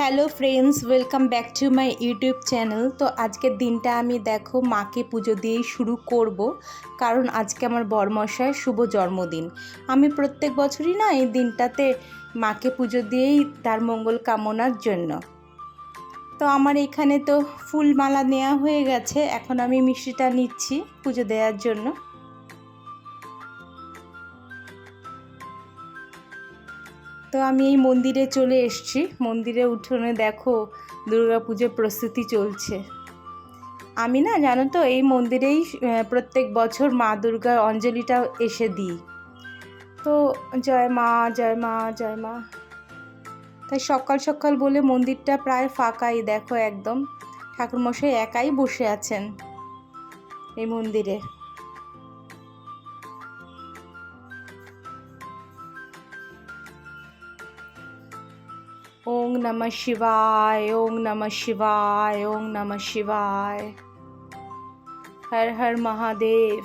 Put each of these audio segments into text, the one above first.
Hello friends, welcome back to my YouTube channel. তো আজকের দিনটা আমি দেখো মাকে পুজো দিয়েই শুরু করব, কারণ আজকে আমার বরমশায় শুভ জন্মদিন। আমি প্রত্যেক বছরই না এই দিনটাতে মাকে পুজো দিয়েই তার মঙ্গল কামনার জন্য। তো আমার এখানে তো ফুল মালা নেওয়া হয়ে গেছে, এখন আমি মিষ্টিটা নিচ্ছি পুজো দেওয়ার জন্য। তো আমি এই মন্দিরে চলে এসেছি। মন্দিরে উঠোনে দেখো দুর্গা পুজোর প্রস্তুতি চলছে। আমি না, জানো তো, এই মন্দিরেই প্রত্যেক বছর মা দুর্গার অঞ্জলিটা এসে দিই। তো জয় মা জয় মা জয় মা। তাই সকাল সকাল বলে মন্দিরটা প্রায় ফাঁকাই, দেখো একদম। ঠাকুরমশাই একাই বসে আছেন এই মন্দিরে। ওং নমঃ শিবায় ওং নমঃ শিবায় ওং নমঃ শিবায়। হর হর মহাদেব,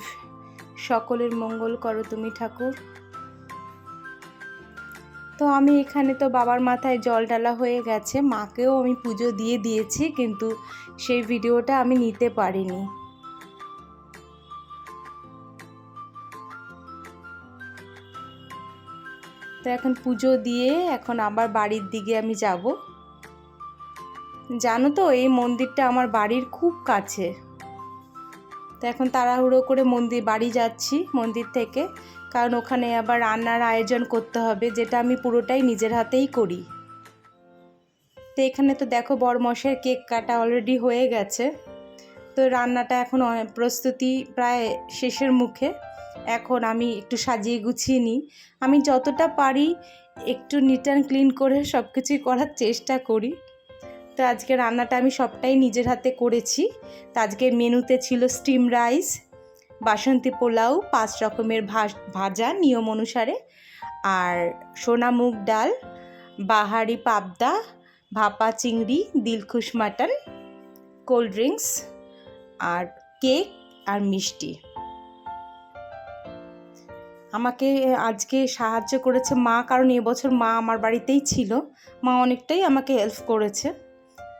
সকলের মঙ্গল করো তুমি ঠাকুর। তো আমি এখানে তো বাবার মাথায় জল ঢালা হয়ে গেছে, মাকেও আমি পুজো দিয়ে দিয়েছি, কিন্তু সেই ভিডিওটা আমি নিতে পারিনি। তো এখন পুজো দিয়ে এখন আবার বাড়ির দিকে আমি যাব। জানো তো, এই মন্দিরটা আমার বাড়ির খুব কাছে। তো এখন তাড়াহুড়ো করে মন্দির, বাড়ি যাচ্ছি মন্দির থেকে। কারণ ওখানে আবার রান্নার আয়োজন করতে হবে, যেটা আমি পুরোটাই নিজের হাতেই করি। তো এখানে তো দেখো বড়মশের কেক কাটা অলরেডি হয়ে গেছে। তো রান্নাটা এখন প্রস্তুতি প্রায় শেষের মুখে। এখন আমি একটু সাজিয়ে গুছিয়ে নিই। আমি যতটা পারি একটু নিট অ্যান্ড ক্লিন করে সব কিছুই করার চেষ্টা করি। তো আজকে রান্নাটা আমি সবটাই নিজের হাতে করেছি। তো আজকে মেনুতে ছিল স্টিম রাইস বাসন্তী পোলাও, পাঁচ রকমের ভাজা নিয়ম অনুসারে, আর সোনা মুগ ডাল, বাহারি পাবদা, ভাপা চিংড়ি, দিলখুশ মাটন, কোল্ড ড্রিঙ্কস, আর কেক আর মিষ্টি। আমাকে আজকে সাহায্য করেছে মা, কারণ এবছর মা আমার বাড়িতেই ছিল। মা অনেকটাই আমাকে হেল্প করেছে।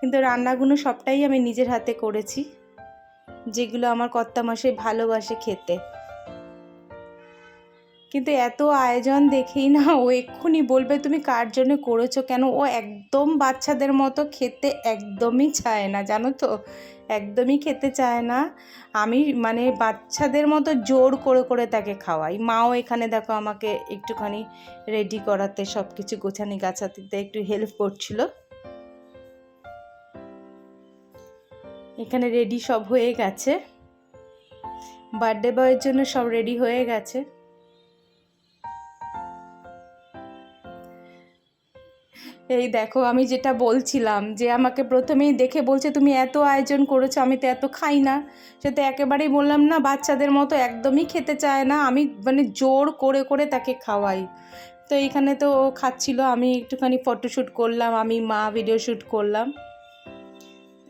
কিন্তু রান্নাগুলো সবটাই আমি নিজের হাতে করেছি, যেগুলো আমার কর্তা মাসে ভালোবাসে খেতে। কিন্তু এত আয়োজন দেখেই না ও এক্ষুনি বলবে, তুমি কার জন্য করেছ কেন? ও একদম বাচ্চাদের মতো খেতে একদমই চায় না, জানো তো? একদমই খেতে চায় না। আমি মানে বাচ্চাদের মতো জোর করে করে তাকে খাওয়াই। মাও এখানে দেখো আমাকে একটুখানি রেডি করাতে সব কিছু গোছানি গাছাতে একটু হেল্প করছিল। এখানে রেডি সব হয়ে গেছে। বার্থডে বয়ের জন্য সব রেডি হয়ে গেছে। এই দেখো, আমি যেটা বলছিলাম যে আমাকে প্রথমেই দেখে বলছে, তুমি এত আয়োজন করেছ, আমি তো এত খাই না। সে তো একেবারেই বললাম, না, বাচ্চাদের মতো একদমই খেতে চায় না, আমি মানে জোর করে করে তাকে খাওয়াই। তো এইখানে তো ও খাচ্ছিল, আমি একটুখানি ফটোশ্যুট করলাম, আমি মা ভিডিও শ্যুট করলাম।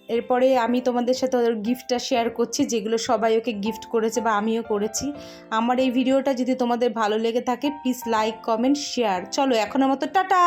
এরপরে আমি তোমাদের সাথে ওদের গিফটটা শেয়ার করছি, যেগুলো সবাই ওকে গিফট করেছে বা আমিও করেছি। আমার এই ভিডিওটা যদি তোমাদের ভালো লেগে থাকে প্লিজ লাইক কমেন্ট শেয়ার চলো, এখনের মতো টাটা!